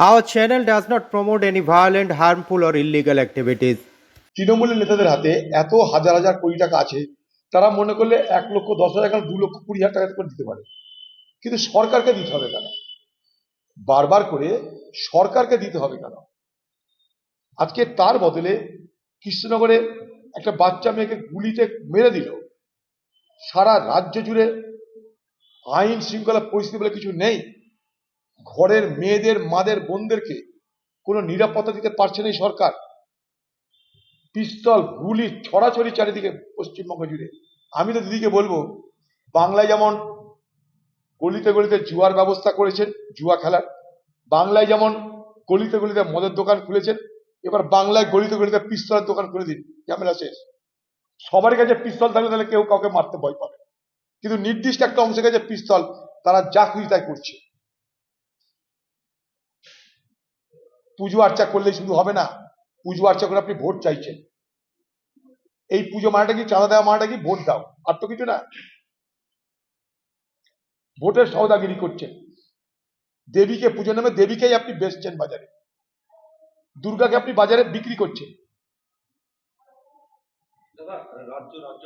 Our channel does not promote any violent, harmful, or illegal activities. তৃণমূলের নেতাদের হাতে এত হাজার হাজার কোটি টাকা আছে তারা মনে করলে এক লক্ষ দশ হাজার কেন দু লক্ষ কুড়ি হাজার টাকা করে দিতে পারে। কিন্তু সরকারকে দিতে হবে কেন? বারবার করে সরকারকে দিতে হবে কেন? আজকে তার বদলে কৃষ্ণনগরে একটা বাচ্চা মেয়েকে গুলিতে মেরে দিল। সারা রাজ্য জুড়ে আইন শৃঙ্খলা পরিস্থিতি বলে কিছু নেই। ঘরের মেয়েদের, মাদের, বোনদেরকে কোনো নিরাপত্তা দিতে পারছে না সরকার। পিস্তল, গুলি, ছড়াছড়ি চারিদিকে পশ্চিমবঙ্গ জুড়ে। আমি তো দিদিকে বলব, বাংলায় যেমন গলিতে গলিতে জুয়ার ব্যবস্থা করেছেন, জুয়া খেলার, বাংলায় যেমন গলিতে গলিতে মদের দোকান খুলেছেন, এবার বাংলায় গলিতে গলিতে পিস্তলের দোকান খুলে দিন, ঝামেলা শেষ। সবার কাছে পিস্তল থাকলে তাহলে কেউ কাউকে মারতে ভয় পাবে কিন্তু নির্দিষ্ট একটা অংশের কাছে পিস্তল, তারা যা খুশি তাই করছে। পুজো আর্চা করলে শুধু হবে না, পুজো আর্চা করে আপনি ভোট চাইছেন। এই পুজো মানেটা কি, চাঁদা দেওয়া মানেটা কি, ভোট দাও, আর তো কিছু না। ভোটের সৌদাগিরি করছেন। দেবীকে পুজো নামে দেবীকেই আপনি বেচছেন বাজারে। দুর্গাকে আপনি বাজারে বিক্রি করছেন। রাজ্য রাজ্য